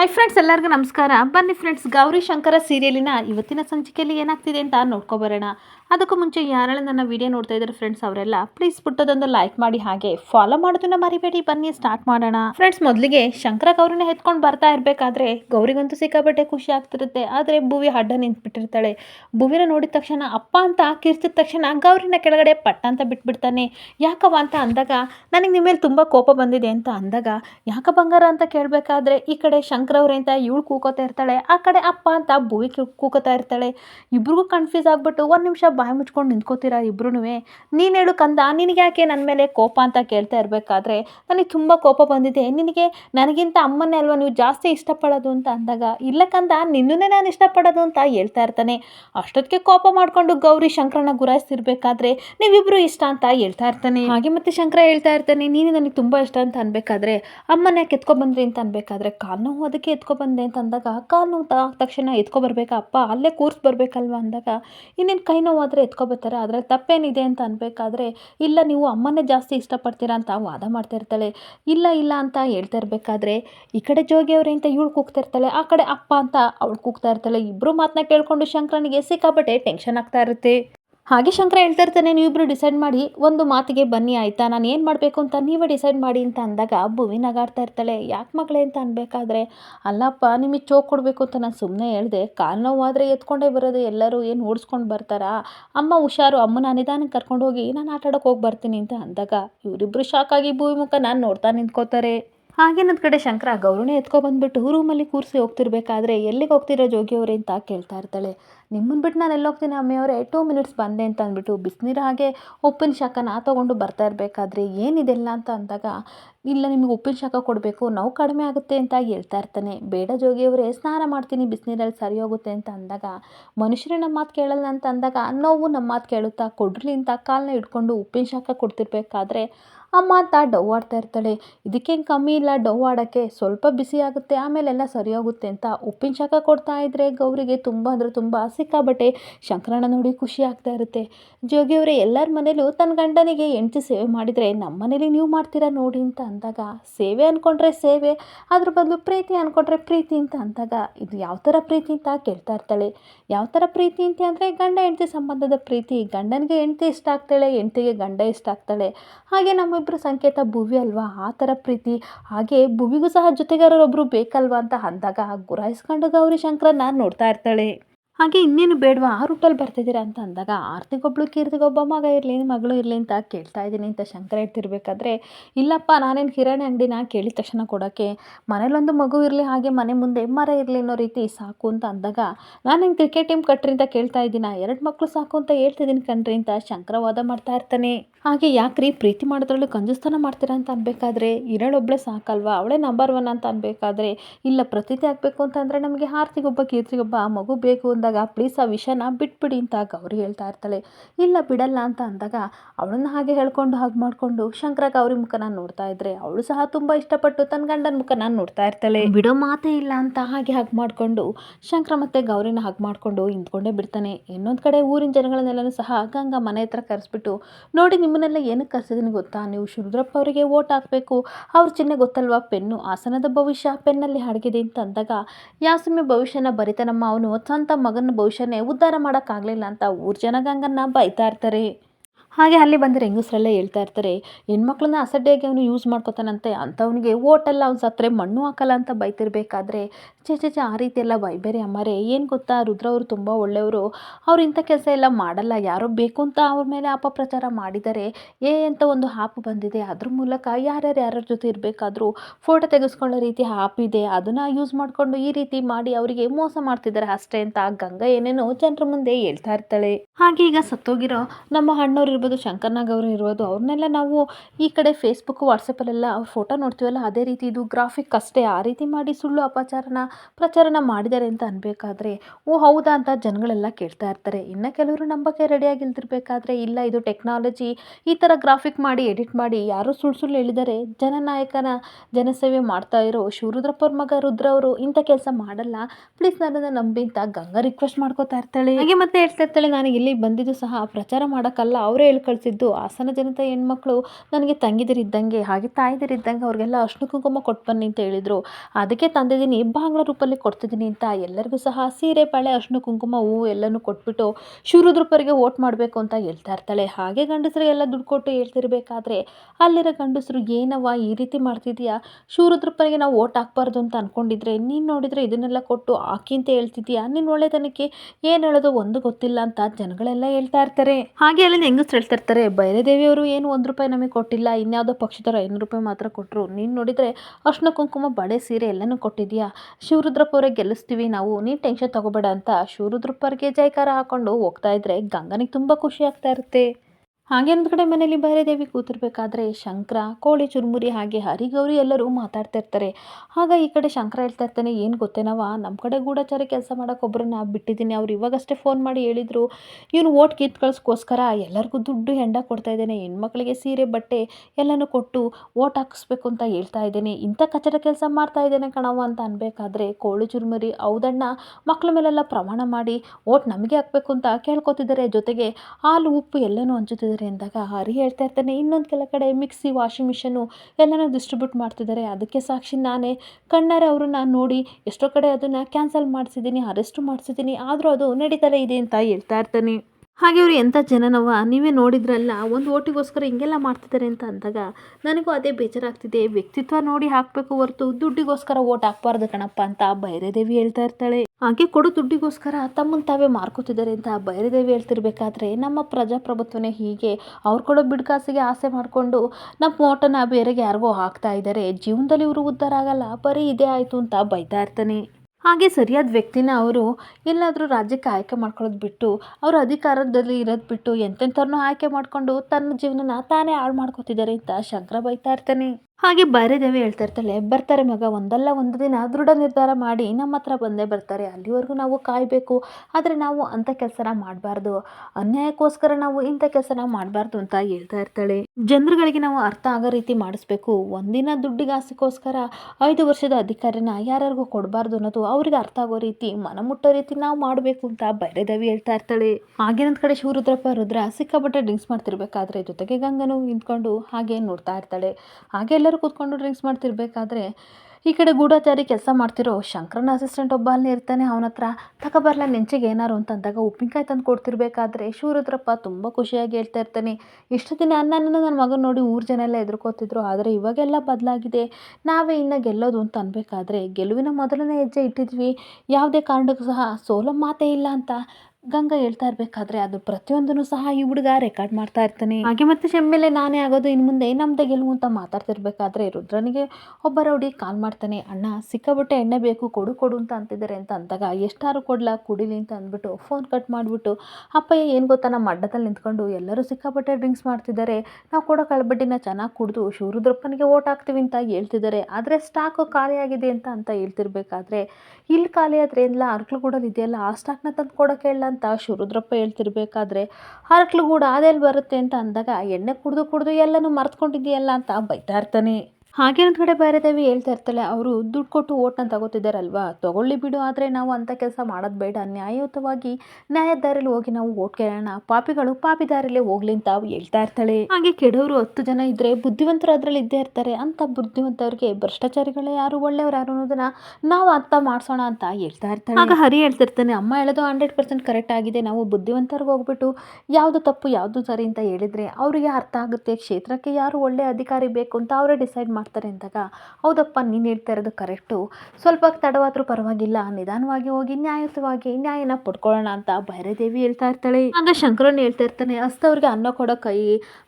Hi friends ಎಲ್ಲರಿಗೂ ನಮಸ್ಕಾರ. ಬನ್ನಿ ಫ್ರೆಂಡ್ಸ್ ಗೌರಿ ಶಂಕರ ಸೀರಿಯಲಿನ ಇವತ್ತಿನ ಸಂಚಿಕೆಯಲ್ಲಿ ಏನಾಗ್ತಿದೆ ಅಂತ ನೋಡ್ಕೊಬರೋಣ. ಅದಕ್ಕೂ ಮುಂಚೆ ಯಾರೆಲ್ಲ ನನ್ನ ವಿಡಿಯೋ ನೋಡ್ತಾ ಇದ್ದಾರೆ ಫ್ರೆಂಡ್ಸ್ ಅವರೆಲ್ಲ ಪ್ಲೀಸ್ ಪುಟ್ಟದೊಂದು ಲೈಕ್ ಮಾಡಿ, ಹಾಗೆ ಫಾಲೋ ಮಾಡೋದನ್ನ ಮರಿಬೇಡಿ. ಬನ್ನಿ ಸ್ಟಾರ್ಟ್ ಮಾಡೋಣ. ಫ್ರೆಂಡ್ಸ್ ಮೊದಲಿಗೆ ಶಂಕರ ಗೌರಿನ ಎತ್ಕೊಂಡು ಬರ್ತಾ ಇರಬೇಕಾದ್ರೆ ಗೌರಿಗಂತೂ ಸಿಕ್ಕಾಪಟ್ಟೆ ಖುಷಿ ಆಗ್ತಿರುತ್ತೆ. ಆದರೆ ಭುವಿ ಅಡ್ಡ ನಿಂತ್ಬಿಟ್ಟಿರ್ತಾಳೆ. ಭುವಿನ ನೋಡಿದ ತಕ್ಷಣ, ಅಪ್ಪ ಅಂತ ಕಿರ್ಚಿದ ತಕ್ಷಣ ಗೌರಿನ ಕೆಳಗಡೆ ಪಟ್ಟ ಅಂತ ಬಿಟ್ಬಿಡ್ತಾನೆ. ಯಾಕವ ಅಂತ ಅಂದಾಗ, ನನಗೆ ನಿಮ್ಮ ಮೇಲೆ ತುಂಬ ಕೋಪ ಬಂದಿದೆ ಅಂತ ಅಂದಾಗ, ಯಾಕ ಬಂಗಾರ ಅಂತ ಕೇಳಬೇಕಾದ್ರೆ ಈ ಕಡೆ ಶಂಕರವ್ರೆ ಅಂತ ಇವಳು ಕೂಕೋತಾ ಇರ್ತಾಳೆ, ಆ ಕಡೆ ಅಪ್ಪ ಅಂತ ಭುವಿ ಕೂಕೋತಾ ಇರ್ತಾಳೆ. ಇಬ್ರಿಗೂ ಕನ್ಫ್ಯೂಸ್ ಆಗ್ಬಿಟ್ಟು ಒಂದು ನಿಮಿಷ ಬಾಯಿ ಮುಚ್ಕೊಂಡು ನಿಂತ್ಕೋತೀರಾ ಇಬ್ರು ನೀನು ಹೇಳು ಕಂದ, ನಿನಗೆ ಯಾಕೆ ನನ್ನ ಮೇಲೆ ಕೋಪ ಅಂತ ಕೇಳ್ತಾ ಇರಬೇಕಾದ್ರೆ ನನಗೆ ತುಂಬ ಕೋಪ ಬಂದಿದೆ. ನಿನಗೆ, ನನಗಿಂತ ಅಮ್ಮನೇ ಅಲ್ವಾ ನೀವು ಜಾಸ್ತಿ ಇಷ್ಟಪಡೋದು ಅಂತ ಅಂದಾಗ? ಇಲ್ಲ ಕಂದ, ನಿನ್ನನ್ನೇ ನಾನು ಇಷ್ಟಪಡೋದು ಅಂತ ಹೇಳ್ತಾ ಇರ್ತಾನೆ. ಅಷ್ಟೊತ್ತಿಗೆ ಕೋಪ ಮಾಡಿಕೊಂಡು ಗೌರಿ ಶಂಕರನ ಗುರಾಯಿಸ್ತಿರ್ಬೇಕಾದ್ರೆ ನೀವಿಬ್ರು ಇಷ್ಟ ಅಂತ ಹೇಳ್ತಾ ಇರ್ತಾನೆ. ಹಾಗೆ ಮತ್ತೆ ಶಂಕರ ಹೇಳ್ತಾ ಇರ್ತಾನೆ, ನೀನು ನನಗೆ ತುಂಬ ಇಷ್ಟ ಅಂತ ಅನ್ಬೇಕಾದ್ರೆ ಅಮ್ಮನ ಯಾಕೆ ಎತ್ಕೊಬಂದ್ರಿ ಅಂತ ಅನ್ಬೇಕಾದ್ರೆ ಕಾಲು ನೋವು ಅದಕ್ಕೆ ಎತ್ಕೊಬಂದೆ ಅಂತ ಅಂದಾಗ ಕಾಲು ನೋವು ತಕ್ಷಣ ಎತ್ಕೊಬರ್ಬೇಕಾ ಅಪ್ಪ, ಅಲ್ಲೇ ಕೂರ್ಸ್ ಬರ್ಬೇಕಲ್ವಾ ಅಂದಾಗ ಇನ್ನೇನು ಕೈ ನೋವಾದರೆ ಎತ್ಕೊಬರ್ತಾರೆ ಆದರೆ ತಪ್ಪೇನಿದೆ ಅಂತ ಅನ್ಬೇಕಾದ್ರೆ, ಇಲ್ಲ ನೀವು ಅಮ್ಮನೇ ಜಾಸ್ತಿ ಇಷ್ಟಪಡ್ತೀರಾ ಅಂತ ವಾದ ಮಾಡ್ತಾ ಇರ್ತಾಳೆ. ಇಲ್ಲ ಇಲ್ಲ ಅಂತ ಹೇಳ್ತಾ ಇರಬೇಕಾದ್ರೆ, ಈ ಕಡೆ ಜೋಗಿ ಅಂತ ಇವಳು ಕೂಗ್ತಾ ಇರ್ತಾಳೆ, ಆ ಕಡೆ ಅಪ್ಪ ಅಂತ ಅವಳು ಕೂಗ್ತಾ ಇರ್ತಾಳೆ. ಇಬ್ಬರು ಮಾತನ್ನ ಕೇಳ್ಕೊಂಡು ಶಂಕರನಿಗೆ ಸಿಕ್ಕಾಪಟ್ಟೆ ಟೆನ್ಷನ್ ಆಗ್ತಾ ಇರುತ್ತೆ. ಹಾಗೆ ಶಂಕರ ಹೇಳ್ತಾ ಇರ್ತಾನೆ ನೀವಿಬ್ಬರು ಡಿಸೈಡ್ ಮಾಡಿ ಒಂದು ಮಾತಿಗೆ ಬನ್ನಿ ಆಯಿತಾ? ನಾನು ಏನು ಮಾಡಬೇಕು ಅಂತ ನೀವೇ ಡಿಸೈಡ್ ಮಾಡಿ ಅಂತ ಅಂದಾಗ ಭುವಿ ನಗಾಡ್ತಾ ಇರ್ತಾಳೆ, ಯಾಕೆ ಮಗಳೇ ಅಂತ ಅನ್ಬೇಕಾದ್ರೆ? ಅಲ್ಲಪ್ಪ, ನಿಮಗೆ ಚೋಕ್ ಕೊಡಬೇಕು ಅಂತ ನಾನು ಸುಮ್ಮನೆ ಹೇಳಿದೆ, ಕಾಲು ನೋವಾದರೆ ಎತ್ಕೊಂಡೇ ಬರೋದು, ಎಲ್ಲರೂ ಏನು ಓಡಿಸ್ಕೊಂಡು ಬರ್ತಾರಾ? ಅಮ್ಮ ಹುಷಾರು, ಅಮ್ಮನ ನಿಧಾನಕ್ಕೆ ಕರ್ಕೊಂಡು ಹೋಗಿ ನಾನು ಆಟಾಡೋಕೆ ಹೋಗಿ ಬರ್ತೀನಿ ಅಂತ ಅಂದಾಗ ಇವರಿಬ್ಬರು ಶಾಕಾಗಿ ಭೂಮಿ ಮುಖ ನಾನು ನೋಡ್ತಾ ನಿಂತ್ಕೋತಾರೆ. ಹಾಗೇನೊಂದು ಕಡೆ ಶಂಕರ ಗೌರವನೇ ಎತ್ಕೊ ಬಂದ್ಬಿಟ್ಟು ರೂಮಲ್ಲಿ ಕೂರಿಸಿ ಹೋಗ್ತಿರ್ಬೇಕಾದ್ರೆ ಎಲ್ಲಿಗೆ ಹೋಗ್ತಿರೋ ಜೋಗಿ ಅವರೇ ಅಂತ ಕೇಳ್ತಾ ಇರ್ತಾಳೆ. ನಿಮ್ಮನ್ನು ಬಿಟ್ಟು ನಾನು ಎಲ್ಲಿ ಹೋಗ್ತೀನಿ ಅಮ್ಮೆಯವರೇ, ಟೂ ಮಿನಿಟ್ಸ್ ಬಂದೆ ಅಂತ ಅಂದ್ಬಿಟ್ಟು ಬಿಸಿನೀರು ಹಾಗೆ ಉಪ್ಪಿನ ಶಾಖ ನಾ ತೊಗೊಂಡು ಬರ್ತಾ ಇರಬೇಕಾದ್ರೆ ಏನಿದೆಲ್ಲ ಅಂತ ಅಂದಾಗ ಇಲ್ಲ, ನಿಮಗೆ ಉಪ್ಪಿನ ಶಾಖ ಕೊಡಬೇಕು, ನೋವು ಕಡಿಮೆ ಆಗುತ್ತೆ ಅಂತ ಹೇಳ್ತಾ ಇರ್ತಾನೆ. ಬೇಡ ಜೋಗಿಯವರೇ, ಸ್ನಾನ ಮಾಡ್ತೀನಿ, ಬಿಸಿನೀರಲ್ಲಿ ಸರಿ ಹೋಗುತ್ತೆ ಅಂತ ಅಂದಾಗ, ಮನುಷ್ಯರೇ ನಮ್ಮ ಮಾತು ಕೇಳಲ್ಲ ಅಂತ ಅಂದಾಗ, ನೋವು ನಮ್ಮ ಮಾತು ಕೇಳುತ್ತಾ, ಕೊಡ್ರಿ ಅಂತ ಕಾಲನ್ನ ಹಿಡ್ಕೊಂಡು ಉಪ್ಪಿನ ಶಾಖ ಕೊಡ್ತಿರ್ಬೇಕಾದ್ರೆ, ಅಮ್ಮ ಅಂತ ಡವ್ ಆಡ್ತಾ ಇರ್ತಾಳೆ. ಇದಕ್ಕೇನು ಕಮ್ಮಿ ಇಲ್ಲ ಡವ್ ಆಡೋಕ್ಕೆ ಸ್ವಲ್ಪ ಬಿಸಿ ಆಗುತ್ತೆ, ಆಮೇಲೆಲ್ಲ ಸರಿ ಹೋಗುತ್ತೆ ಅಂತ ಉಪ್ಪಿನ ಶಾಖ ಕೊಡ್ತಾ ಇದ್ರೆ ಗೌರಿಗೆ ತುಂಬ ಅಂದರೆ ತುಂಬ ಸಿಕ್ಕಾಬಟ್ಟೆ ಶಂಕರಣ್ಣ ನೋಡಿ ಖುಷಿ ಆಗ್ತಾ ಇರುತ್ತೆ. ಜೋಗಿಯವರೇ, ಎಲ್ಲರ ಮನೇಲೂ ತನ್ನ ಗಂಡನಿಗೆ ಹೆಂಡತಿ ಸೇವೆ ಮಾಡಿದರೆ ನಮ್ಮ ಮನೇಲಿ ನೀವು ಮಾಡ್ತೀರಾ ನೋಡಿ ಅಂತ ಅಂದಾಗ ಸೇವೆ ಅಂದ್ಕೊಂಡ್ರೆ ಸೇವೆ ಅದ್ರ ಬದಲು ಪ್ರೀತಿ ಅಂದ್ಕೊಂಡ್ರೆ ಪ್ರೀತಿ ಅಂತ ಅಂದಾಗ ಇದು ಯಾವ ಥರ ಪ್ರೀತಿ ಅಂತ ಕೇಳ್ತಾ ಇರ್ತಾಳೆ. ಯಾವ ಥರ ಪ್ರೀತಿ ಅಂತ ಅಂದರೆ ಗಂಡ ಹೆಂಡತಿ ಸಂಬಂಧದ ಪ್ರೀತಿ, ಗಂಡನಿಗೆ ಹೆಂಡತಿ ಇಷ್ಟ ಆಗ್ತಾಳೆ, ಹೆಂಡತಿಗೆ ಗಂಡ ಇಷ್ಟ ಆಗ್ತಾಳೆ. ಹಾಗೆ ನಮ್ಮಿಬ್ಬರು ಸಂಕೇತ ಭುವಿ ಅಲ್ವಾ, ಆ ಥರ ಪ್ರೀತಿ. ಹಾಗೆ ಭುವಿಗೂ ಸಹ ಜೊತೆಗಾರರೊಬ್ಬರು ಬೇಕಲ್ವಾ ಅಂತ ಅಂದಾಗ ಗುರಾಯಿಸ್ಕೊಂಡು ಗೌರಿ ಶಂಕರನ್ನ ನೋಡ್ತಾ ಇರ್ತಾಳೆ. ಹಾಗೆ ಇನ್ನೇನು ಬೇಡವಾ? ಆ ರೂಟಲ್ಲಿ ಬರ್ತಿದ್ದೀರಾ ಅಂತ ಅಂದಾಗ, ಆರ್ತಿಗೊಬ್ಳು, ಕೀರ್ತಿಗೊಬ್ಬ ಮಗ ಇರಲಿ, ಮಗಳು ಇರಲಿ ಅಂತ ಕೇಳ್ತಾ ಇದ್ದೀನಿ ಅಂತ ಶಂಕರ ಹೇಳ್ತಿರ್ಬೇಕಾದ್ರೆ, ಇಲ್ಲಪ್ಪ, ನಾನೇನು ಕಿರಾಣಿ ಅಂಗಡಿನ ಕೇಳಿದ ತಕ್ಷಣ ಕೊಡೋಕ್ಕೆ, ಮನೇಲೊಂದು ಮಗು ಇರಲಿ, ಹಾಗೆ ಮನೆ ಮುಂದೆ ಮರ ಇರಲಿ ಅನ್ನೋ ರೀತಿ ಸಾಕು ಅಂತ ಅಂದಾಗ ನಾನೇನು ಕ್ರಿಕೆಟ್ ಟೀಮ್ ಕಟ್ರಿ ಅಂತ ಕೇಳ್ತಾ ಇದ್ದೀನ? ಎರಡು ಮಕ್ಕಳು ಸಾಕು ಅಂತ ಹೇಳ್ತಿದ್ದೀನಿ ಕಣ್ರಿ ಅಂತ ಶಂಕರ ವಾದ ಮಾಡ್ತಾ ಇರ್ತಾನೆ. ಹಾಗೆ ಯಾಕ್ರಿ ಪ್ರೀತಿ ಮಾಡೋದ್ರಲ್ಲಿ ಕಂಜುಸ್ತನ ಮಾಡ್ತೀರಾ ಅಂತ ಅನ್ಬೇಕಾದ್ರೆ ಇರಳೊಬ್ಳೆ ಸಾಕಲ್ವಾ? ಅವಳೇ ನಂಬರ್ ಒನ್ ಅಂತ ಅನ್ಬೇಕಾದ್ರೆ, ಇಲ್ಲ ಪ್ರತೀತಿ ಆಗಬೇಕು ಅಂತಂದರೆ ನಮಗೆ ಆರ್ತಿಗೊಬ್ಬ, ಕೀರ್ತಿಗೊಬ್ಬ ಮಗು ಬೇಕು ಅಂದಾಗ ಪ್ಲೀಸ್ ಆ ವಿಷಯನ ಬಿಟ್ಬಿಡಿ ಅಂತ ಗೌರಿ ಹೇಳ್ತಾ ಇರ್ತಾಳೆ. ಇಲ್ಲ, ಬಿಡಲ್ಲ ಅಂತ ಅಂದಾಗ, ಅವಳನ್ನ ಹಾಗೆ ಹೇಳ್ಕೊಂಡು ಹಾಗೆ ಮಾಡಿಕೊಂಡು ಶಂಕರ ಗೌರಿ ಮುಖನ ನೋಡ್ತಾ ಇದ್ರೆ, ಅವಳು ಸಹ ತುಂಬ ಇಷ್ಟಪಟ್ಟು ತನ್ನ ಗಂಡನ ಮುಖನ ನೋಡ್ತಾ ಇರ್ತಾಳೆ. ಬಿಡೋ ಮಾತೇ ಇಲ್ಲ ಅಂತ ಹಾಗೆ ಹಾಗೆ ಮಾಡಿಕೊಂಡು ಶಂಕರ ಮತ್ತೆ ಗೌರಿನ ಹಾಗೆ ಮಾಡಿಕೊಂಡು ನಿಂತ್ಕೊಂಡೇ ಬಿಡ್ತಾನೆ. ಇನ್ನೊಂದು ಕಡೆ ಊರಿನ ಜನಗಳನ್ನೆಲ್ಲನೂ ಸಹ ಗಂಗಾ ಮನೆ ಹತ್ರ ಕರೆಸ್ಬಿಟ್ಟು, ನೋಡಿ ನಿಮ್ಮನ್ನೆಲ್ಲ ಏನಕ್ಕೆ ಕರೆಸಿದೀನಿ ಗೊತ್ತಾ? ನೀವು ಶುರುದ್ರಪ್ಪ ಅವರಿಗೆ ಓಟ್ ಹಾಕಬೇಕು. ಅವ್ರ ಚಿಹ್ನೆ ಗೊತ್ತಲ್ವಾ? ಪೆನ್ನು ಆಸನದ ಭವಿಷ್ಯ ಪೆನ್ನಲ್ಲಿ ಅಡಗಿದೆ ಅಂತ ಅಂದಾಗ ಯಾಸಮಿ ಭವಿಷ್ಯನ ಬರಿತಾನಮ್ಮ ಅವನು ಸ್ವಂತ ಮಗನ ಭವಿಷ್ಯನೇ ಉದ್ಧಾರ ಮಾಡೋಕ್ಕಾಗಲಿಲ್ಲ ಅಂತ ಊರ ಜನ ಗಂಗನ್ನ ಬೈತಾ ಇರ್ತಾರೆ. ಹಾಗೆ ಅಲ್ಲಿ ಬಂದರೆ ಹೆಂಗಸರೆಲ್ಲ ಹೇಳ್ತಾ ಇರ್ತಾರೆ, ಹೆಣ್ಮಕ್ಳನ್ನ ಅಸಡ್ಡೆಯಾಗಿ ಅವನು ಯೂಸ್ ಮಾಡ್ಕೊತಾನಂತೆ ಅಂಥವ್ನಿಗೆ ಓಟೆಲ್ಲ ಅವ್ನು ಸತ್ತರೆ ಮಣ್ಣು ಹಾಕಲ್ಲ ಅಂತ ಬೈತಿರಬೇಕಾದ್ರೆ ಚೆ ಚೆ ಆ ರೀತಿ ಎಲ್ಲ ಬೈಬೇರೆ ಅಮ್ಮರೆ, ಏನು ಗೊತ್ತಾ? ರುದ್ರ ಅವರು ತುಂಬ ಒಳ್ಳೆಯವರು. ಅವ್ರು ಇಂಥ ಕೆಲಸ ಎಲ್ಲ ಮಾಡಲ್ಲ, ಯಾರೋ ಬೇಕು ಅಂತ ಅವ್ರ ಮೇಲೆ ಅಪಪ್ರಚಾರ ಮಾಡಿದ್ದಾರೆ ಏ ಅಂತ ಒಂದು ಆ್ಯಪ್ ಬಂದಿದೆ. ಅದ್ರ ಮೂಲಕ ಯಾರ್ಯಾರು ಯಾರ್ಯಾರ ಜೊತೆ ಇರಬೇಕಾದ್ರೂ ಫೋಟೋ ತೆಗೆಸ್ಕೊಳ್ಳೋ ರೀತಿ ಆ್ಯಪ್ ಇದೆ. ಅದನ್ನು ಯೂಸ್ ಮಾಡಿಕೊಂಡು ಈ ರೀತಿ ಮಾಡಿ ಅವರಿಗೆ ಮೋಸ ಮಾಡ್ತಿದ್ದಾರೆ ಅಷ್ಟೇ ಅಂತ ಗಂಗಾ ಏನೇನೋ ಜನರ ಮುಂದೆ ಹೇಳ್ತಾ ಇರ್ತಾಳೆ. ಹಾಗೆ ಈಗ ಸತ್ತೋಗಿರೋ ನಮ್ಮ ಅಣ್ಣವ್ರು ಇರ್ಬೋದು ಶಂಕರ್ನಾಗ್ ಅವರು ಇರ್ಬೋದು ಅವ್ರನ್ನೆಲ್ಲ ನಾವು ಈ ಕಡೆ ಫೇಸ್ಬುಕ್ ವಾಟ್ಸಪ್ಪಲ್ಲೆಲ್ಲ ಅವ್ರ ಫೋಟೋ ನೋಡ್ತೀವಲ್ಲ, ಅದೇ ರೀತಿ ಇದು ಗ್ರಾಫಿಕ್ ಅಷ್ಟೇ. ಆ ರೀತಿ ಮಾಡಿ ಸುಳ್ಳು ಅಪಚಾರನ, ಪ್ರಚಾರನ ಮಾಡಿದ್ದಾರೆ ಅಂತ ಅನ್ಬೇಕಾದ್ರೆ, ಓ ಹೌದಾ ಅಂತ ಜನಗಳೆಲ್ಲ ಕೇಳ್ತಾ ಇರ್ತಾರೆ. ಇನ್ನು ಕೆಲವರು ನಂಬಕ್ಕೆ ರೆಡಿಯಾಗಿ ಇಲ್ದಿರ್ಬೇಕಾದ್ರೆ ಇಲ್ಲ ಇದು ಟೆಕ್ನಾಲಜಿ ಈ ಥರ ಗ್ರಾಫಿಕ್ ಮಾಡಿ ಎಡಿಟ್ ಮಾಡಿ, ಯಾರು ಸುಳ್ಳು ಸುಳ್ಳು ಹೇಳಿದ್ದಾರೆ, ಜನನಾಯಕನ ಜನಸೇವೆ ಮಾಡ್ತಾ ಇರೋ ಶಿವರುದ್ರಪ್ಪ ಮಗ, ರುದ್ರ ಅವರು ಇಂಥ ಕೆಲಸ ಮಾಡಲ್ಲ. ಪ್ಲೀಸ್ ನನ್ನನ್ನು ನಂಬಿ ಅಂತ ಗಂಗಾ ರಿಕ್ವೆಸ್ಟ್ ಮಾಡ್ಕೋತಾ ಇರ್ತಾಳೆ. ಹಾಗೆ ಮತ್ತೆ ಹೇಳ್ತಾ ಇರ್ತಾಳೆ, ನಾನು ಇಲ್ಲಿ ಬಂದಿದ್ದು ಸಹ ಪ್ರಚಾರ ಮಾಡೋಕ್ಕಲ್ಲ, ಅವರೇ ಹೇಳಿ ಕಳಿಸಿದ್ದು ಹಾಸನ ಜನತೆ ಹೆಣ್ಮಕ್ಳು ನನಗೆ ತಂಗಿದಿರಿದ್ದಂಗೆ, ಹಾಗೆ ತಾಯಿದಿರಿದ್ದಂಗೆ ಅವ್ರಿಗೆಲ್ಲ ಅರ್ಶಿನ ಕುಂಕುಮ ಕೊಟ್ಟು ಬನ್ನಿ ಅಂತ ಹೇಳಿದರು. ಅದಕ್ಕೆ ತಂದಿದ್ದೀನಿ, ಬಾಂಗ್ಲ ರೂಪಲ್ಲಿ ಕೊಡ್ತಿದ್ದೀನಿ ಅಂತ. ಎಲ್ಲರಿಗೂ ಸಹ ಸೀರೆ, ಬಳೆ ಅರ್ಶಿನ ಕುಂಕುಮ ಹೂವು ಎಲ್ಲನೂ ಕೊಟ್ಬಿಟ್ಟು ಶಿವರುದ್ರಪ್ಪರಿಗೆ ಓಟ್ ಮಾಡಬೇಕು ಅಂತ ಹೇಳ್ತಾ ಇರ್ತಾಳೆ. ಹಾಗೆ ಗಂಡಸರಿಗೆಲ್ಲ ದುಡ್ಡು ಕೊಟ್ಟು ಹೇಳ್ತಿರ್ಬೇಕಾದ್ರೆ ಅಲ್ಲಿರೋ ಗಂಡಸರು, ಏನವ್ವ ಈ ರೀತಿ ಮಾಡ್ತಿದ್ಯಾ ಶಿವರುದ್ರಪ್ಪರಿಗೆ ನಾವು ಓಟ್ ಹಾಕ್ಬಾರ್ದು ಅಂತ ಅಂದ್ಕೊಂಡಿದ್ರೆ ನೀನು ನೋಡಿದರೆ ಇದನ್ನೆಲ್ಲ ಕೊಟ್ಟು ಹಾಕಿ ಅಂತ ಹೇಳ್ತಿದ್ಯಾ ನಿನ್ನ ಒಳ್ಳೆತನಕ್ಕೆ ಏನು ಹೇಳೋದು ಒಂದು ಗೊತ್ತಿಲ್ಲ ಅಂತ ಜನಗಳೆಲ್ಲ ಹೇಳ್ತಾ ಇರ್ತಾರೆ. ಹಾಗೆ ಅಲ್ಲಿ ಹೆಂಗಸ್ರು ಹೇಳ್ತಾ ಇರ್ತಾರೆ ಬೈರದೇವಿಯವರು ಏನು ಒಂದು ರೂಪಾಯಿ ನಮಗೆ ಕೊಟ್ಟಿಲ್ಲ, ಇನ್ಯಾವುದೋ ಪಕ್ಷದವ್ರು ಐನೂರು ರೂಪಾಯಿ ಮಾತ್ರ ಕೊಟ್ಟರು ನೀನು ನೋಡಿದರೆ ಅರ್ಶಿನ ಕುಂಕುಮ ಬಳೆ ಸೀರೆ ಎಲ್ಲನೂ ಕೊಟ್ಟಿದ್ಯಾ? ಶಿವರುದ್ರಪ್ಪ ಅವರೇ ಗೆಲ್ಲಿಸ್ತೀವಿ ನಾವು, ನೀನು ಟೆನ್ಷನ್ ತಗೋಬೇಡ ಅಂತ ಶಿವರುದ್ರಪ್ಪರಿಗೆ ಜೈಕಾರ ಹಾಕೊಂಡು ಹೋಗ್ತಾ ಇದ್ರೆ ಗಂಗನಿಗೆ ತುಂಬ ಖುಷಿ ಆಗ್ತಾ ಇರುತ್ತೆ. ಹಾಗೆ ಒಂದು ಕಡೆ ಮನೇಲಿ ಭೈರದೇವಿ ಕೂತಿರ್ಬೇಕಾದ್ರೆ ಶಂಕರ, ಕೋಳಿ ಚುರುಮುರಿ ಹಾಗೆ ಹರಿಗೌರಿ ಎಲ್ಲರೂ ಮಾತಾಡ್ತಾ ಇರ್ತಾರೆ. ಆಗ ಈ ಕಡೆ ಶಂಕರ ಹೇಳ್ತಾ ಇರ್ತಾನೆ, ಏನು ಗೊತ್ತೇನವ ನಮ್ಮ ಕಡೆ ಗೂಢಚಾರ ಕೆಲಸ ಮಾಡೋಕೆ ಒಬ್ಬರನ್ನ ಬಿಟ್ಟಿದ್ದೀನಿ. ಅವ್ರು ಇವಾಗಷ್ಟೇ ಫೋನ್ ಮಾಡಿ ಹೇಳಿದರು. ಇವನು ಓಟ್ ಕಿತ್ ಕಳ್ಸ್ಕೋಸ್ಕರ ಎಲ್ಲರಿಗೂ ದುಡ್ಡು ಹೆಂಡ ಕೊಡ್ತಾ ಇದ್ದೇನೆ. ಹೆಣ್ಮಕ್ಳಿಗೆ ಸೀರೆ, ಬಟ್ಟೆ ಎಲ್ಲನೂ ಕೊಟ್ಟು ಓಟ್ ಹಾಕಿಸ್ಬೇಕು ಅಂತ ಹೇಳ್ತಾ ಇದ್ದೇನೆ. ಇಂಥ ಕಚಡ ಕೆಲಸ ಮಾಡ್ತಾ ಇದ್ದೇನೆ ಕಣವ ಅಂತ ಅನ್ಬೇಕಾದ್ರೆ ಕೋಳಿ ಚುರುಮುರಿ, ಹೌದಣ್ಣ? ಮಕ್ಕಳ ಮೇಲೆಲ್ಲ ಪ್ರಮಾಣ ಮಾಡಿ ಓಟ್ ನಮಗೆ ಹಾಕ್ಬೇಕು ಅಂತ ಕೇಳ್ಕೊತಿದ್ದಾರೆ. ಜೊತೆಗೆ ಹಾಲು, ಉಪ್ಪು ಎಲ್ಲನೂ ಹಂಚುತ್ತಿದ್ದಾರೆ. ಅಂದಾಗ ಹರಿ ಹೇಳ್ತಾ ಇರ್ತಾನೆ, ಇನ್ನೊಂದು ಕೆಲ ಕಡೆ ಮಿಕ್ಸಿ, ವಾಷಿಂಗ್ ಮಿಷನ್ನು ಎಲ್ಲನೂ ಡಿಸ್ಟ್ರಿಬ್ಯೂಟ್ ಮಾಡ್ತಿದ್ದಾರೆ. ಅದಕ್ಕೆ ಸಾಕ್ಷಿ ನಾನೇ. ಕಣ್ಣಾರೆ ಅವ್ರನ್ನ ನೋಡಿ, ಎಷ್ಟೋ ಕಡೆ ಅದನ್ನು ಕ್ಯಾನ್ಸಲ್ ಮಾಡಿಸಿದ್ದೀನಿ ಅರೆಸ್ಟು ಮಾಡಿಸಿದ್ದೀನಿ, ಆದರೂ ಅದು ನಡೀತಲೇ ಇದೆ ಅಂತ ಹೇಳ್ತಾ ಇರ್ತಾನೆ. ಹಾಗೆ ಇವರು ಎಂಥ ಜನನವ? ನೀವೇ ನೋಡಿದ್ರಲ್ಲ, ಒಂದು ಓಟಿಗೋಸ್ಕರ ಹಿಂಗೆಲ್ಲ ಮಾಡ್ತಿದ್ದಾರೆ ಅಂತ ಅಂದಾಗ ನನಗೂ ಅದೇ ಬೇಜಾರಾಗ್ತಿದೆ. ವ್ಯಕ್ತಿತ್ವ ನೋಡಿ ಹಾಕಬೇಕು ಹೊರತು ದುಡ್ಡಿಗೋಸ್ಕರ ಓಟ್ ಹಾಕ್ಬಾರ್ದು ಕಣಪ್ಪ ಅಂತ ಭೈರದೇವಿ ಹೇಳ್ತಾ ಇರ್ತಾಳೆ. ಹಾಗೆ ಕೊಡು ದುಡ್ಡಿಗೋಸ್ಕರ ತಮ್ಮನ್ನು ತಾವೇ ಮಾರ್ಕೋತಿದ್ದಾರೆ ಅಂತ ಭೈರದೇವಿ ಹೇಳ್ತಿರ್ಬೇಕಾದ್ರೆ ನಮ್ಮ ಪ್ರಜಾಪ್ರಭುತ್ವನೇ ಹೀಗೆ. ಅವ್ರು ಕೊಡೋ ಬಿಡ್ಕಾಸಿಗೆ ಆಸೆ ಮಾಡಿಕೊಂಡು ನಮ್ಮ ಓಟನ್ನು ಬೇರೆಗೆ ಯಾರಿಗೋ ಹಾಕ್ತಾ ಇದ್ದಾರೆ. ಜೀವನದಲ್ಲಿ ಇವರು ಉದ್ಧಾರ ಆಗಲ್ಲ, ಬರೀ ಇದೇ ಆಯಿತು ಅಂತ ಬೈತಾ ಇರ್ತಾನೆ. ಹಾಗೆ ಸರಿಯಾದ ವ್ಯಕ್ತಿನ ಅವರು ಎಲ್ಲಾದರೂ ರಾಜ್ಯಕ್ಕೆ ಆಯ್ಕೆ ಮಾಡ್ಕೊಳ್ಳೋದು ಬಿಟ್ಟು, ಅವರು ಅಧಿಕಾರದಲ್ಲಿ ಇರೋದು ಬಿಟ್ಟು ಎಂತೆಂಥವ್ರನ್ನೂ ಆಯ್ಕೆ ಮಾಡಿಕೊಂಡು ತನ್ನ ಜೀವನನ ತಾನೇ ಹಾಳು ಮಾಡ್ಕೋತಿದ್ದಾರೆ ಅಂತ ಶಂಕರ ಬೈತಾ ಇರ್ತಾನೆ. ಹಾಗೆ ಬೈರದೇವಿ ಹೇಳ್ತಾ ಇರ್ತಾಳೆ, ಬರ್ತಾರೆ ಮಗ, ಒಂದಲ್ಲ ಒಂದು ದಿನ ದೃಢ ನಿರ್ಧಾರ ಮಾಡಿ ನಮ್ಮ ಹತ್ರ ಬಂದೇ ಬರ್ತಾರೆ, ಅಲ್ಲಿವರೆಗೂ ನಾವು ಕಾಯಬೇಕು, ಆದರೆ ನಾವು ಅಂಥ ಕೆಲಸನ ಮಾಡಬಾರ್ದು, ಅನ್ಯಾಯಕ್ಕೋಸ್ಕರ ನಾವು ಇಂಥ ಕೆಲಸನ ಮಾಡಬಾರ್ದು ಅಂತ ಹೇಳ್ತಾ ಇರ್ತಾಳೆ. ಜನರುಗಳಿಗೆ ನಾವು ಅರ್ಥ ಆಗೋ ರೀತಿ ಮಾಡಿಸ್ಬೇಕು, ಒಂದಿನ ದುಡ್ಡಿಗಾಸಕ್ಕೋಸ್ಕರ ಐದು ವರ್ಷದ ಅಧಿಕಾರಿನ ಯಾರ್ಯಾರಿಗೂ ಕೊಡಬಾರ್ದು ಅನ್ನೋದು ಅವ್ರಿಗೆ ಅರ್ಥ ಆಗೋ ರೀತಿ ಮನಮುಟ್ಟೋ ರೀತಿ ನಾವು ಮಾಡಬೇಕು ಅಂತ ಬೈರದೇವಿ ಹೇಳ್ತಾ ಇರ್ತಾಳೆ. ಹಾಗೇನೊಂದು ಕಡೆ ಶಿವರುದ್ರಪ್ಪ ರುದ್ರ ಸಿಕ್ಕಾಪಟ್ಟೆ ಡ್ರಿಂಕ್ಸ್ ಮಾಡ್ತಿರ್ಬೇಕಾದ್ರೆ ಜೊತೆಗೆ ಗಂಗನು ನಿಂತ್ಕೊಂಡು ಹಾಗೆ ನೋಡ್ತಾ ಇರ್ತಾಳೆ. ಹಾಗೆ ಎಲ್ಲರೂ ಕೂತ್ಕೊಂಡು ಡ್ರಿಂಕ್ಸ್ ಮಾಡ್ತಿರ್ಬೇಕಾದ್ರೆ ಈ ಕಡೆ ಗೂಢಚಾರಿ ಕೆಲಸ ಮಾಡ್ತಿರೋ ಶಂಕರನ ಅಸಿಸ್ಟೆಂಟ್ ಒಬ್ಬ ಅಲ್ಲಿ ಇರ್ತಾನೆ, ಅವನ ಹತ್ರ ತಗೊಬರ್ಲ ನೆಂಚಿಗೆ ಏನಾರು ಅಂತ ಅಂದಾಗ ಉಪ್ಪಿನಕಾಯಿ ತಂದು ಕೊಡ್ತಿರ್ಬೇಕಾದ್ರೆ ಶಿವರುದ್ರಪ್ಪ ತುಂಬ ಖುಷಿಯಾಗಿ ಹೇಳ್ತಾ ಇರ್ತಾನೆ. ಇಷ್ಟು ದಿನ ಅನ್ನನನ್ನು ನನ್ನ ಮಗನ ನೋಡಿ ಊರು ಜನ ಎಲ್ಲ ಎದುರ್ಕೋತಿದ್ರು, ಆದರೆ ಇವಾಗೆಲ್ಲ ಬದಲಾಗಿದೆ. ನಾವೇ ಇನ್ನು ಗೆಲ್ಲೋದು ಅಂತ ಅನ್ಬೇಕಾದ್ರೆ ಗೆಲುವಿನ ಮೊದಲನೇ ಹೆಜ್ಜೆ ಇಟ್ಟಿದ್ವಿ. ಯಾವುದೇ ಕಾರಣಕ್ಕೂ ಸಹ ಸೋಲೋ ಮಾತೇ ಇಲ್ಲ ಅಂತ ಗಂಗಾ ಹೇಳ್ತಾ ಇರ್ಬೇಕಾದ್ರೆ ಅದು ಪ್ರತಿಯೊಂದನ್ನು ಸಹ ಈ ಹುಡುಗ ರೆಕಾರ್ಡ್ ಮಾಡ್ತಾ ಇರ್ತಾನೆ. ಹಾಗೆ ಮತ್ತೆ ಶಮ್ಮೇಲೆ ನಾನೇ ಆಗೋದು ಇನ್ನು ಮುಂದೆ ನಮ್ದೆ ಗೆಲುವು ಅಂತ ಮಾತಾಡ್ತಿರ್ಬೇಕಾದ್ರೆ ರುದ್ರನಿಗೆ ಒಬ್ಬ ರೌಡಿ ಕಾಲ್ ಮಾಡ್ತಾನೆ, ಅಣ್ಣ ಸಿಕ್ಕಾಬಿಟ್ಟೆ ಎಣ್ಣೆ ಬೇಕು, ಕೊಡು ಕೊಡು ಅಂತ ಅಂತಿದ್ದಾರೆ ಅಂತ ಅಂದಾಗ ಎಷ್ಟಾರು ಕೊಡ್ಲಾ, ಕುಡಿಲಿ ಅಂತ ಅಂದ್ಬಿಟ್ಟು ಫೋನ್ ಕಟ್ ಮಾಡಿಬಿಟ್ಟು, ಅಪ್ಪಯ್ಯ, ಏನು ಗೊತ್ತಾ ನಮ್ಮ ಅಡ್ಡದಲ್ಲಿ ನಿಂತ್ಕೊಂಡು ಎಲ್ಲರೂ ಸಿಕ್ಕಾಪಟ್ಟೆ ಡ್ರಿಂಕ್ಸ್ ಮಾಡ್ತಿದ್ದಾರೆ, ನಾವು ಕೊಡೋ ಕಳ್ಬಡ್ಡಿನ ಚೆನ್ನಾಗಿ ಕುಡಿದು ಶಿವರುದ್ರಪ್ಪನಿಗೆ ಓಟ್ ಹಾಕ್ತೀವಿ ಅಂತ ಹೇಳ್ತಿದ್ದಾರೆ, ಆದರೆ ಸ್ಟಾಕು ಖಾಲಿಯಾಗಿದೆ ಅಂತ ಅಂತ ಹೇಳ್ತಿರ್ಬೇಕಾದ್ರೆ, ಇಲ್ಲಿ ಖಾಲಿ ಆದರೆ ಎಲ್ಲ ಅರ್ಕ್ಲುಗೂಡಲ್ಲಿ ಇದೆಯಲ್ಲ, ಆ ಸ್ಟಾಕ್ನ ತಂದು ಕೊಡೋಕೆ ಹೇಳ ಅಂತ ಶಿವರುದ್ರಪ್ಪ ಹೇಳ್ತಿರ್ಬೇಕಾದ್ರೆ ಕೂಡ ಅದೆಲ್ಲಿ ಬರುತ್ತೆ ಅಂತ ಅಂದಾಗ, ಎಣ್ಣೆ ಕುಡಿದು ಕುಡಿದು ಎಲ್ಲನೂ ಮರ್ತ್ಕೊಂಡಿದ್ದೀಯಲ್ಲ ಅಂತ ಬೈತಾ ಇರ್ತಾನೆ. ಹಾಗೆ ಒಂದು ಕಡೆ ಬೇರೆದೇವಿ ಹೇಳ್ತಾ ಇರ್ತಾಳೆ, ಅವರು ದುಡ್ಡು ಕೊಟ್ಟು ಓಟ್ನ ತಗೋತಿದ್ದಾರಲ್ವಾ? ತಗೊಳ್ಳಿ ಬಿಡು, ಆದರೆ ನಾವು ಅಂಥ ಕೆಲಸ ಮಾಡೋದು ಬೇಡ. ನ್ಯಾಯಯುತವಾಗಿ ನ್ಯಾಯದ ದಾರಿಲಿ ಹೋಗಿ ನಾವು ಓಟ್ ಕೇಳೋಣ. ಪಾಪಿಗಳು ಪಾಪಿದಾರಲ್ಲೇ ಹೋಗ್ಲಿ ಅಂತ ಹೇಳ್ತಾ ಇರ್ತಾಳೆ. ಹಾಗೆ ಕೆಡವರು ಹತ್ತು ಜನ ಇದ್ರೆ ಬುದ್ಧಿವಂತರು ಅದರಲ್ಲಿ ಇದ್ದೇ ಇರ್ತಾರೆ. ಅಂತ ಬುದ್ಧಿವಂತರಿಗೆ ಭ್ರಷ್ಟಾಚಾರಿಗಳೇ ಯಾರು ಒಳ್ಳೆಯವರು ಯಾರು ಅನ್ನೋದನ್ನ ನಾವು ಅರ್ಥ ಮಾಡಿಸೋಣ ಅಂತ ಹೇಳ್ತಾ ಇರ್ತಾಳೆ. ಆಗ ಹರಿ ಹೇಳ್ತಿರ್ತಾನೆ, ಅಮ್ಮ ಹೇಳೋದು ಹಂಡ್ರೆಡ್ ಪರ್ಸೆಂಟ್ ಕರೆಕ್ಟ್ ಆಗಿದೆ. ನಾವು ಬುದ್ಧಿವಂತರಿಗೆ ಹೋಗ್ಬಿಟ್ಟು ಯಾವುದು ತಪ್ಪು ಯಾವುದು ಸರಿ ಅಂತ ಹೇಳಿದ್ರೆ ಅವರಿಗೆ ಅರ್ಥ ಆಗುತ್ತೆ. ಕ್ಷೇತ್ರಕ್ಕೆ ಯಾರು ಒಳ್ಳೆ ಅಧಿಕಾರಿ ಬೇಕು ಅಂತ ಅವರೇ ಡಿಸೈಡ್ ಮಾಡ್ತಾರೆ ಅಂದಾಗ, ಹೌದಪ್ಪ, ನೀನು ಹೇಳ್ತಾ ಇರೋದು ಕರೆಕ್ಟು. ಸ್ವಲ್ಪ ತಡವಾದರೂ ಪರವಾಗಿಲ್ಲ, ನಿಧಾನವಾಗಿ ಹೋಗಿ ನ್ಯಾಯಯುತವಾಗಿ ನ್ಯಾಯನ ಪಡ್ಕೊಳ್ಳೋಣ ಅಂತ ಭೈರದೇವಿ ಹೇಳ್ತಾ ಇರ್ತಾಳೆ. ಆಗ ಶಂಕರನ್ ಹೇಳ್ತಾ ಇರ್ತಾನೆ ಅಸ್ತವ್ರಿಗೆ ಅನ್ನ ಕೊಡೋ ಕೈ,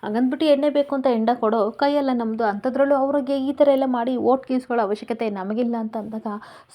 ಹಂಗಂದ್ಬಿಟ್ಟು ಎಣ್ಣೆ ಬೇಕು ಅಂತ ಎಂಡ ಕೊಡೋ ಕೈಯೆಲ್ಲ ನಮ್ಮದು ಅಂಥದ್ರಲ್ಲೂ ಅವ್ರಿಗೆ ಈ ಥರ ಎಲ್ಲ ಮಾಡಿ ಓಟ್ ಕೀಸ್ಕೊಳ್ಳೋ ಅವಶ್ಯಕತೆ ನಮಗಿಲ್ಲ ಅಂತ ಅಂದಾಗ,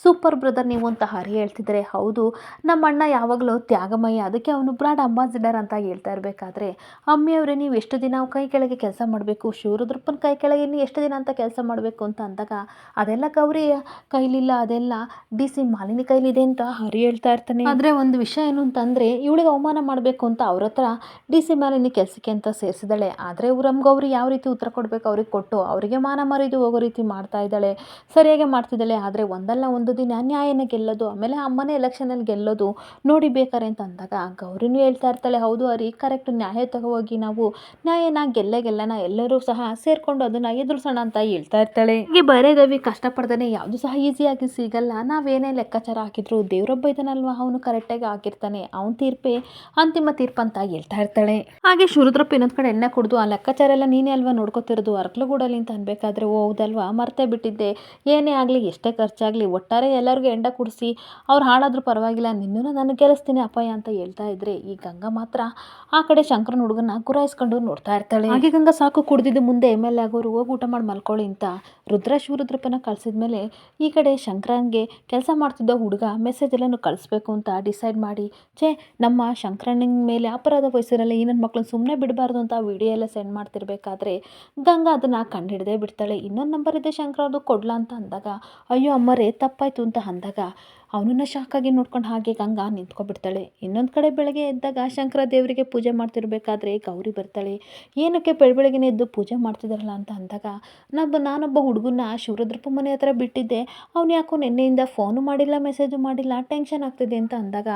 ಸೂಪರ್ ಬ್ರದರ್ ನೀವು ಅಂತ ಹರಿ ಹೇಳ್ತಿದ್ರೆ, ಹೌದು ನಮ್ಮ ಅಣ್ಣ ಯಾವಾಗಲೂ ತ್ಯಾಗಮಯ. ಅದಕ್ಕೆ ಅವನು ಬ್ರಾಡ್ ಅಂಬಾಸಿಡರ್ ಅಂತ ಹೇಳ್ತಾ ಇರಬೇಕಾದ್ರೆ ಅಮ್ಮಿಯವರೇ ನೀವು ಎಷ್ಟು ದಿನ ಕೈ ಕೆಳಗೆ ಕೆಲಸ ಮಾಡಬೇಕು? ಶಿವರುದ್ರಪ್ಪನ ಕೈ ಕೆಳಗೆ ನೀವು ಎಷ್ಟು ದಿನ ಅಂತ ಕೆಲಸ ಕೆಲಸ ಮಾಡಬೇಕು ಅಂತ ಅಂದಾಗ ಅದೆಲ್ಲ ಗೌರಿ ಕೈಲಿಲ್ಲ, ಅದೆಲ್ಲ ಡಿ ಸಿ ಮಾಲಿನಿ ಕೈಲಿದೆ ಅಂತ ಹರಿ ಹೇಳ್ತಾ ಇರ್ತಾನೆ. ಆದರೆ ಒಂದು ವಿಷಯ ಏನು ಅಂತಂದರೆ, ಇವಳಿಗೆ ಅವಮಾನ ಮಾಡಬೇಕು ಅಂತ ಅವ್ರ ಹತ್ರ ಡಿ ಸಿ ಮಾಲಿನಿ ಕೆಲಸಕ್ಕೆ ಅಂತ ಸೇರಿಸಿದಾಳೆ ಆದರೆ ಉರಮ್ ಗೌರಿ ಯಾವ ರೀತಿ ಉತ್ತರ ಕೊಡಬೇಕು ಅವ್ರಿಗೆ ಕೊಟ್ಟು ಅವರಿಗೆ ಮಾನ ಮರಿದು ಹೋಗೋ ರೀತಿ ಮಾಡ್ತಾ ಇದ್ದಾಳೆ. ಸರಿಯಾಗಿ ಮಾಡ್ತಿದ್ದಾಳೆ, ಆದರೆ ಒಂದಲ್ಲ ಒಂದು ದಿನ ನ್ಯಾಯನ ಗೆಲ್ಲೋದು, ಆಮೇಲೆ ಅಮ್ಮನೇ ಎಲೆಕ್ಷನಲ್ಲಿ ಗೆಲ್ಲೋದು ನೋಡಿ ಬೇಕಾರೆ ಅಂತ ಅಂದಾಗ ಗೌರಿನೂ ಹೇಳ್ತಾ ಇರ್ತಾಳೆ, ಹೌದು ಅವ್ರಿ ಕರೆಕ್ಟ್ ನ್ಯಾಯ ತಗೋ ಹೋಗಿ ನಾವು ನ್ಯಾಯನ ಗೆಲ್ಲ ಗೆಲ್ಲನ ಎಲ್ಲರೂ ಸಹ ಸೇರಿಕೊಂಡು ಅದನ್ನು ಎದುರಿಸೋಣ ಅಂತ ಹೇಳ್ತಾ ಇರ್ತಾಳೆ. ಹೀಗೆ ಬರೆದವಿ ಕಷ್ಟಪಡ್ದೇ ಯಾವುದು ಸಹ ಈಸಿಯಾಗಿ ಸಿಗಲ್ಲ. ನಾವೇನೇ ಲೆಕ್ಕಾಚಾರ ಹಾಕಿದ್ರು ದೇವರೊಬ್ಬ ಇದ್ದಾನಲ್ವಾ? ಅವನು ಕರೆಕ್ಟಾಗಿ ಹಾಕಿರ್ತಾನೆ. ಅವನ ತೀರ್ಪೇ ಅಂತಿಮ ತೀರ್ಪು ಅಂತ ಹೇಳ್ತಾ ಇರ್ತಾಳೆ. ಹಾಗೆ ಶುರುದ್ರಪ್ಪ ಇನ್ನೊಂದು ಕಡೆ ಎಣ್ಣೆ ಕುಡಿದು ಆ ಲೆಕ್ಕಾಚಾರ ಎಲ್ಲ ನೀನೇ ಅಲ್ವಾ ನೋಡ್ಕೋತಿರೋದು? ಅರ್ಕಲುಗೂಡಲಿ ಅಂತ ಅನ್ಬೇಕಾದ್ರೆ ಓ ಹೌದಲ್ವಾ? ಮರ್ತೇ ಬಿಟ್ಟಿದ್ದೆ. ಏನೇ ಆಗಲಿ ಎಷ್ಟೇ ಖರ್ಚಾಗಲಿ ಒಟ್ಟಾರೆ ಎಲ್ಲರಿಗೂ ಎಂಡ ಕುಡಿಸಿ ಅವ್ರು ಹಾಳಾದ್ರೂ ಪರವಾಗಿಲ್ಲ ನಿನ್ನೂ ನಾನು ಗೆಲ್ಲಿಸ್ತೀನಿ ಅಪ್ಪಯ್ಯ ಅಂತ ಹೇಳ್ತಾ ಇದ್ರೆ ಈ ಗಂಗಾ ಮಾತ್ರ ಆ ಕಡೆ ಶಂಕರನ ಹುಡುಗನ ಗುರಾಯಿಸ್ಕೊಂಡು ನೋಡ್ತಾ ಇರ್ತಾಳೆ. ಹಾಗೆ ಗಂಗಾ ಸಾಕು ಕುಡ್ದಿದ್ದು ಮುಂದೆ ಎಂ ಎಲ್ ಎ ಆಗೋರು ಹೋಗಿ ಊಟ ಮಾಡಿ ಮಲ್ಕೊಳ್ಳಿ ಅಂತ ರುದ್ರ ಶಿವರುದ್ರಪ್ಪನ ಕಳ್ಸಿದ್ಮೇಲೆ ಈ ಕಡೆ ಶಂಕರನ್ಗೆ ಕೆಲಸ ಮಾಡ್ತಿದ್ದ ಹುಡುಗ ಮೆಸೇಜ್ ಎಲ್ಲನೂ ಕಳಿಸ್ಬೇಕು ಅಂತ ಡಿಸೈಡ್ ಮಾಡಿ, ಛೇ, ನಮ್ಮ ಶಂಕರಣ್ಣನ ಮೇಲೆ ಅಪರಾಧ ವಯಸ್ಸಿರಲ್ಲ ಈ ಮಕ್ಕಳನ್ನ ಸುಮ್ಮನೆ ಬಿಡಬಾರ್ದು ಅಂತ ವಿಡಿಯೋ ಎಲ್ಲ ಸೆಂಡ್ ಮಾಡ್ತಿರ್ಬೇಕಾದ್ರೆ ಗಂಗಾ ಅದನ್ನು ಕಂಡುಹಿಡ್ದೇ ಬಿಡ್ತಾಳೆ. ಇನ್ನೊಂದು ನಂಬರ್ ಇದೆ ಶಂಕರದು ಕೊಡ್ಲಾ ಅಂತ ಅಂದಾಗ, ಅಯ್ಯೋ ಅಮ್ಮರೇ, ತಪ್ಪಾಯ್ತು ಅಂತ ಅಂದಾಗ ಅವನನ್ನ ಶಾಕಾಗಿ ನೋಡ್ಕೊಂಡು ಹಾಗೆ ಗಂಗಾ ನಿಂತ್ಕೊಬಿಡ್ತಾಳೆ. ಇನ್ನೊಂದು ಕಡೆ ಬೆಳಗ್ಗೆ ಎದ್ದಾಗ ಶಂಕರ ದೇವರಿಗೆ ಪೂಜೆ ಮಾಡ್ತಿರ್ಬೇಕಾದ್ರೆ ಗೌರಿ ಬರ್ತಾಳೆ. ಏನಕ್ಕೆ ಬೆಳಬೆಳಗ್ಗೆನೇ ಎದ್ದು ಪೂಜೆ ಮಾಡ್ತಿದ್ದಾರಲ್ಲ ಅಂತ ಅಂದಾಗ ನಬ್ಬ ನಾನೊಬ್ಬ ಹುಡುಗನ ಶಿವರುದ್ರಪ್ಪ ಮನೆ ಹತ್ರ ಬಿಟ್ಟಿದ್ದೆ. ಅವ್ನು ಯಾಕೋ ನಿನ್ನೆಯಿಂದ ಫೋನು ಮಾಡಿಲ್ಲ ಮೆಸೇಜು ಮಾಡಿಲ್ಲ ಟೆನ್ಷನ್ ಆಗ್ತಿದೆ ಅಂತ ಅಂದಾಗ,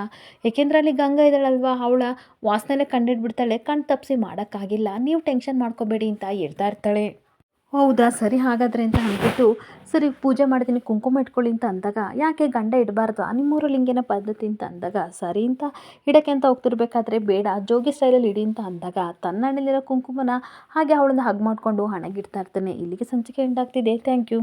ಏಕೆಂದರೆ ಅಲ್ಲಿ ಗಂಗಾ ಇದ್ದಾಳಲ್ವಾ? ಅವಳ ವಾಸನೆಲೆ ಕಂಡಿಡ್ಬಿಡ್ತಾಳೆ. ಕಣ್ ತಪ್ಪಿಸಿ ಮಾಡೋಕ್ಕಾಗಿಲ್ಲ. ನೀವು ಟೆನ್ಷನ್ ಮಾಡ್ಕೋಬೇಡಿ ಅಂತ ಹೇಳ್ತಾ ಇರ್ತಾಳೆ. ಹೌದಾ? ಸರಿ, ಹಾಗಾದರೆ ಅಂತ ಅಂದ್ಬಿಟ್ಟು ಸರಿ, ಪೂಜೆ ಮಾಡ್ತೀನಿ, ಕುಂಕುಮ ಇಟ್ಕೊಳ್ಳಿ ಅಂತ ಅಂದಾಗ, ಯಾಕೆ ಗಂಡ ಇಡಬಾರ್ದು? ಅನಿಮೂರು ಲಿಂಗನ ಪದ್ಧತಿ ಅಂತ ಅಂದಾಗ, ಸರಿ ಅಂತ ಇಡಕ್ಕೆ ಅಂತ ಹೋಗ್ತಿರ್ಬೇಕಾದ್ರೆ ಬೇಡ, ಜೋಗಿ ಸ್ಟೈಲಲ್ಲಿ ಇಡಿ ಅಂತ ಅಂದಾಗ ತನ್ನ ಹಣೆಲಿರೋ ಕುಂಕುಮನ ಹಾಗೆ ಅವಳನ್ನ ಹಗ್ ಮಾಡಿಕೊಂಡು ಹಣೆಗಿಡ್ತಾ ಇರ್ತಾನೆ. ಇಲ್ಲಿಗೆ ಸಂಚಿಕೆ ಎಂಡಾಗ್ತಿದೆ ಥ್ಯಾಂಕ್ ಯು